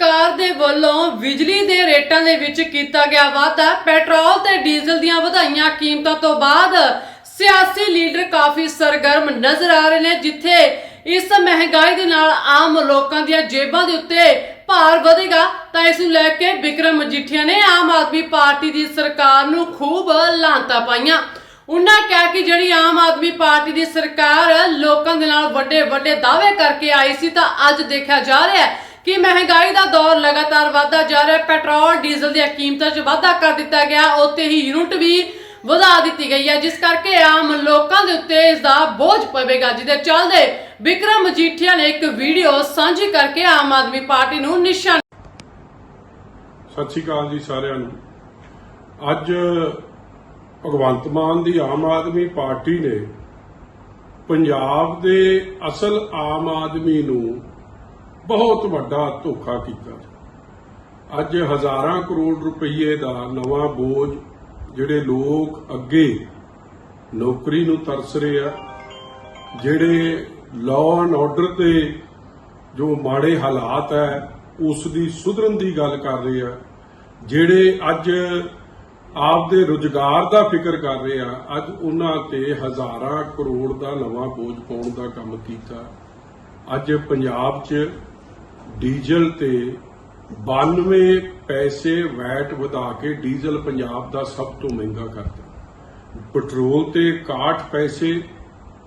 ਸਰਕਾਰ ਦੇ ਵੱਲੋਂ ਬਿਜਲੀ ਦੇ ਰੇਟਾਂ ਦੇ ਵਿੱਚ ਕੀਤਾ ਗਿਆ ਵਾਧਾ। ਪੈਟਰੋਲ ਤੇ ਡੀਜ਼ਲ ਦੀਆਂ ਵਧਾਈਆਂ ਕੀਮਤਾਂ ਤੋਂ ਬਾਅਦ ਸਿਆਸੀ ਲੀਡਰ ਕਾਫੀ ਸਰਗਰਮ ਨਜ਼ਰ ਆ ਰਹੇ ਨੇ, ਜਿੱਥੇ ਇਸ ਮਹਿੰਗਾਈ ਦੇ ਨਾਲ ਆਮ ਲੋਕਾਂ ਦੀਆਂ ਜੇਬਾਂ ਦੇ ਉੱਤੇ ਭਾਰ ਵਧੇਗਾ। ਤਾਂ ਇਸ ਨੂੰ ਲੈ ਕੇ ਵਿਕਰਮ ਮਜੀਠੀਆ ਨੇ ਆਮ ਆਦਮੀ ਪਾਰਟੀ ਦੀ ਸਰਕਾਰ ਨੂੰ ਖੂਬ ਲਾਂਤਾ ਪਾਈਆਂ। ਉਹਨਾਂ ਕਿਹਾ ਕਿ ਜਿਹੜੀ ਆਮ ਆਦਮੀ ਪਾਰਟੀ ਦੀ ਸਰਕਾਰ ਲੋਕਾਂ ਦੇ ਨਾਲ ਵੱਡੇ ਵੱਡੇ ਦਾਅਵੇ ਕਰਕੇ ਆਈ ਸੀ, ਤਾਂ ਅੱਜ ਦੇਖਿਆ ਜਾ ਰਿਹਾ ਹੈ ਕਿ ਮਹਿੰਗਾਈ ਦਾ ਦੌਰ ਲਗਾਤਾਰ ਵਧਦਾ ਜਾ ਰਿਹਾ ਹੈ ਪੈਟਰੋਲ, ਡੀਜ਼ਲ ਦੀਆਂ ਕੀਮਤਾਂ 'ਚ ਵਾਧਾ ਕਰ ਦਿੱਤਾ ਗਿਆ ਉੱਤੇ ਹੀ ਯੂਨਿਟ ਵੀ ਵਧਾ ਦਿੱਤੀ ਗਈ ਹੈ, ਜਿਸ ਕਰਕੇ ਆਮ ਲੋਕਾਂ ਦੇ ਉੱਤੇ ਇਸ ਦਾ ਬੋਝ ਪਵੇਗਾ, ਜਿਹਦੇ ਚੱਲਦੇ ਵਿਕਰਮ ਮਜੀਠੀਆ ਨੇ ਇੱਕ ਵੀਡੀਓ ਸਾਂਝੀ ਕਰਕੇ ਆਮ ਆਦਮੀ ਪਾਰਟੀ ਨੂੰ ਨਿਸ਼ਾਨ ਸਤਿ ਸ਼੍ਰੀ ਅਕਾਲ ਜੀ ਸਾਰਿਆਂ ਨੂੰ। ਅੱਜ ਭਗਵੰਤ ਮਾਨ ਦੀ ਆਮ ਆਦਮੀ ਪਾਰਟੀ ਨੇ ਪੰਜਾਬ ਦੇ ਅਸਲ ਆਮ ਆਦਮੀ ਨੂੰ ਬਹੁਤ ਵੱਡਾ ਧੋਖਾ ਕੀਤਾ। ਅੱਜ ਹਜ਼ਾਰਾਂ ਕਰੋੜ ਰੁਪਏ ਦਾ ਨਵਾਂ ਬੋਝ ਜਿਹੜੇ ਲੋਕ ਅੱਗੇ ਨੌਕਰੀ ਨੂੰ ਤਰਸ ਰਹੇ ਆ, ਜਿਹੜੇ ਲਾਅ ਐਂਡ ਆਰਡਰ ਤੇ ਜੋ ਮਾੜੇ ਹਾਲਾਤ ਹੈ, ਉਸ ਦੀ ਸੁਧਰਨ ਦੀ ਗੱਲ ਕਰ ਰਹੇ ਆ, ਜਿਹੜੇ ਅੱਜ ਆਪਦੇ ਰੁਜ਼ਗਾਰ ਦਾ ਫਿਕਰ ਕਰ ਰਹੇ ਆ, ਅੱਜ ਉਹਨਾਂ ਤੇ ਹਜ਼ਾਰਾਂ ਕਰੋੜ ਦਾ ਨਵਾਂ ਬੋਝ ਪਾਉਣ ਦਾ ਕੰਮ ਕੀਤਾ। ਅੱਜ ਪੰਜਾਬ 'ਚ ਡੀਜ਼ਲ ਤੇ 92 ਪੈਸੇ ਵੈਟ ਵਧਾ ਕੇ ਡੀਜ਼ਲ ਪੰਜਾਬ ਦਾ ਸਭ ਤੋਂ ਮਹਿੰਗਾ ਕਰਤਾ। ਪੈਟਰੋਲ ਤੇ 61 ਪੈਸੇ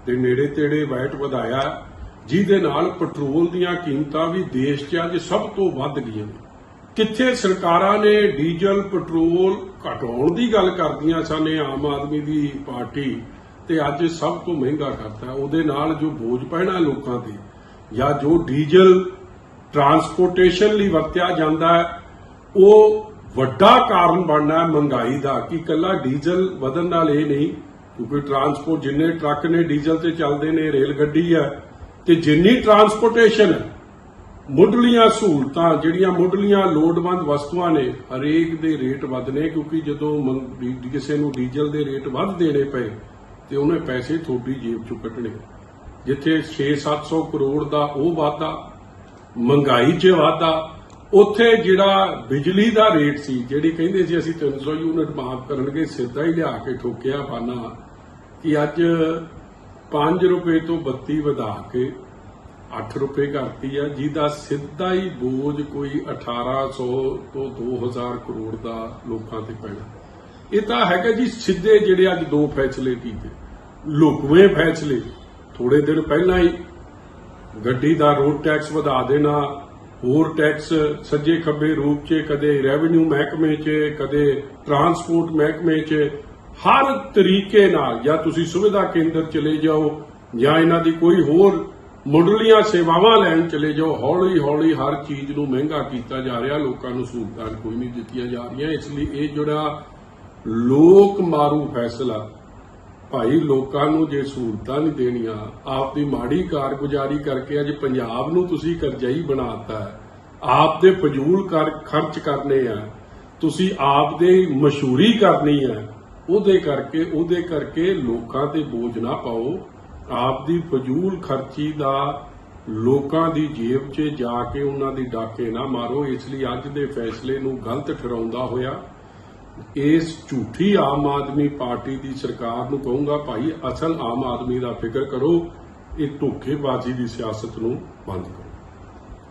ਦੇ ਨੇੜੇ ਤੇੜੇ ਵੈਟ ਵਧਾਇਆ। ਜਿਹਦੇ ਨਾਲ ਪੈਟਰੋਲ ਦੀਆਂ ਕੀਮਤਾਂ ਵੀ ਦੇਸ਼ 'ਚ ਅੱਜ ਸਭ ਤੋਂ ਵੱਧ ਗਈਆਂ ਨੇ। ਕਿੱਥੇ ਸਰਕਾਰਾਂ ਨੇ ਡੀਜ਼ਲ, ਪੈਟਰੋਲ ਘਟਾਉਣ ਦੀ ਗੱਲ ਕਰਦੀਆਂ ਸਨ, ਇਹ ਆਮ ਆਦਮੀ ਦੀ ਪਾਰਟੀ ਤੇ ਅੱਜ ਸਭ ਤੋਂ ਮਹਿੰਗਾ ਕਰਤਾ। ਉਹਦੇ ਨਾਲ ਜੋ ਬੋਝ ਪੈਣਾ ਲੋਕਾਂ ਤੇ ਜਾਂ ਜੋ ਡੀਜ਼ਲ ਟਰਾਂਸਪੋਰਟੇਸ਼ਨ ਲਈ ਵਰਤਿਆ ਜਾਂਦਾ ਹੈ। ਉਹ ਵੱਡਾ ਕਾਰਨ ਬਣਨਾ ਹੈ ਮਹਿੰਗਾਈ ਦਾ, ਕਿ ਕੱਲਾ ਡੀਜ਼ਲ ਵਧਣ ਨਾਲ ਇਹ ਨਹੀਂ, ਕਿਉਂਕਿ ਟਰਾਂਸਪੋਰਟ ਜਿੰਨੇ ਟਰੱਕ ਨੇ ਡੀਜ਼ਲ ਤੇ ਚੱਲਦੇ ਨੇ, ਰੇਲ ਗੱਡੀ ਹੈ, ਤੇ ਜਿੰਨੀ ਟਰਾਂਸਪੋਰਟੇਸ਼ਨ ਮੁੱਢਲੀਆਂ ਸਹੂਲਤਾਂ, ਜਿਹੜੀਆਂ ਮੁੱਢਲੀਆਂ ਲੋੜਵੰਦ ਵਸਤੂਆਂ ਨੇ, ਹਰੇਕ ਦੇ ਰੇਟ ਵਧਨੇ ਕਿਉਂਕਿ ਜਦੋਂ ਕਿਸੇ ਨੂੰ ਡੀਜ਼ਲ ਦੇ ਰੇਟ ਵੱਧ ਦੇਣੇ ਪਏ, ਤੇ ਉਹਨੇ ਪੈਸੇ ਥੋੜੀ ਜੇਬ ਚੋਂ ਕੱਢਣੇ। ਜਿੱਥੇ 6-700 ਕਰੋੜ ਦਾ ਉਹ ਵਾਧਾ ਮਹਿੰਗਾਈ 'ਚ ਵਾਧਾ, ਉੱਥੇ ਜਿਹੜਾ ਬਿਜਲੀ ਦਾ ਰੇਟ ਸੀ, ਜਿਹੜੀ ਕਹਿੰਦੇ ਸੀ ਅਸੀਂ 300 ਯੂਨਿਟ ਮਾਫ ਕਰਨਗੇ, ਸਿੱਧਾ ਹੀ ਲਿਆ ਕੇ ਠੋਕਿਆ ਬਾਨਾ ਕਿ ਅੱਜ 5 ਰੁਪਏ ਤੋਂ 32 ਵਧਾ ਕੇ 8 ਰੁਪਏ ਕਰਤੀ ਆ, ਜਿਹਦਾ ਸਿੱਧਾ ਹੀ ਬੋਝ ਕੋਈ 1800 ਤੋਂ 2000 ਕਰੋੜ ਦਾ ਲੋਕਾਂ ਤੇ ਪੈਣਾ। ਇਹ ਤਾਂ ਹੈਗਾ ਜੀ ਸਿੱਧੇ ਜਿਹੜੇ ਅੱਜ ਦੋ ਫੈਸਲੇ ਕੀਤੇ। ਲੁਕਵੇਂ ਫੈਸਲੇ ਥੋੜੇ ਦਿਨ ਪਹਿਲਾਂ ਹੀ ਗੱਡੀ ਦਾ ਰੋਡ ਟੈਕਸ ਵਧਾ ਦੇਣਾ, ਹੋਰ ਟੈਕਸ ਸੱਜੇ ਖੱਬੇ ਰੂਪ 'ਚ, ਕਦੇ ਰੈਵਨਿਊ ਮਹਿਕਮੇ 'ਚ, ਕਦੇ ਟਰਾਂਸਪੋਰਟ ਮਹਿਕਮੇ 'ਚ, ਹਰ ਤਰੀਕੇ ਨਾਲ, ਜਾਂ ਤੁਸੀਂ ਸੁਵਿਧਾ ਕੇਂਦਰ ਚਲੇ ਜਾਓ, ਜਾਂ ਇਹਨਾਂ ਦੀ ਕੋਈ ਹੋਰ ਮੁੱਢਲੀਆਂ ਸੇਵਾਵਾਂ ਲੈਣ ਚਲੇ ਜਾਓ ਹੌਲੀ ਹੌਲੀ ਹਰ ਚੀਜ਼ ਨੂੰ ਮਹਿੰਗਾ ਕੀਤਾ ਜਾ ਰਿਹਾ, ਲੋਕਾਂ ਨੂੰ ਸਹੂਲਤਾਂ ਕੋਈ ਨਹੀਂ ਦਿੱਤੀਆਂ ਜਾ ਰਹੀਆਂ, ਇਸ ਲਈ ਇਹ ਜਿਹੜਾ ਲੋਕ ਮਾਰੂ ਫੈਸਲਾ ਭਾਈ ਲੋਕਾਂ ਨੂੰ ਜੇ ਸਹੂਲਤਾਂ ਨਹੀਂ ਦੇਣੀਆਂ ਆਪ ਦੀ ਮਾੜੀ ਕਾਰਗੁਜ਼ਾਰੀ ਕਰਕੇ ਅੱਜ ਪੰਜਾਬ ਨੂੰ ਤੁਸੀਂ ਕਰਜਾਈ ਬਣਾਤਾ ਹੈ। ਆਪ ਦੇ ਫਜ਼ੂਲ ਕਰ, ਖਰਚ ਕਰਨੇ ਆ। ਤੁਸੀਂ ਆਪ ਦੇ ਮਸ਼ਹੂਰੀ ਕਰਨੀ ਹੈ ਉਹਦੇ ਕਰਕੇ ਉਹਦੇ ਕਰਕੇ ਲੋਕਾਂ ਤੇ ਬੋਝ ਨਾ ਪਾਓ। ਆਪ ਦੀ ਫਜ਼ੂਲ ਖਰਚੀ ਦਾ ਲੋਕਾਂ ਦੀ ਜੇਬ 'ਚ ਜਾ ਕੇ ਉਹਨਾਂ ਦੀ ਡਾਕੇ ਨਾ ਮਾਰੋ। ਇਸ ਲਈ ਅੱਜ ਦੇ ਫੈਸਲੇ ਨੂੰ ਗਲਤ ਠਹਿਰਾਉਂਦਾ ਹੋਇਆ ਇਸ ਝੂਠੀ ਆਮ ਆਦਮੀ ਪਾਰਟੀ ਦੀ ਸਰਕਾਰ ਨੂੰ ਕਹੂੰਗਾ, ਭਾਈ ਅਸਲ ਆਮ ਆਦਮੀ ਦਾ ਫਿਕਰ ਕਰੋ, ਇਹ ਧੋਖੇਬਾਜ਼ੀ ਦੀ ਸਿਆਸਤ ਨੂੰ ਬੰਦ ਕਰੋ।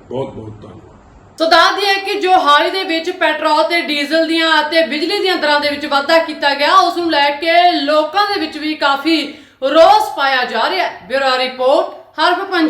ਬਹੁਤ ਬਹੁਤ ਧੰਨਵਾਦ। ਸੋ ਦੱਸ ਦਈਏ ਕਿ ਜੋ ਹਾਲ ਦੇ ਵਿੱਚ ਪੈਟਰੋਲ ਤੇ ਡੀਜ਼ਲ ਦੀਆਂ ਅਤੇ ਬਿਜਲੀ ਦੀਆਂ ਦਰਾਂ ਦੇ ਵਿੱਚ ਵਾਧਾ ਕੀਤਾ ਗਿਆ, ਉਸ ਨੂੰ ਲੈ ਕੇ ਲੋਕਾਂ ਦੇ ਵਿੱਚ ਵੀ ਕਾਫੀ ਰੋਸ ਪਾਇਆ ਜਾ ਰਿਹਾ ਹੈ। ਬਿਊਰੋ ਰਿਪੋਰਟ, ਹਰਫ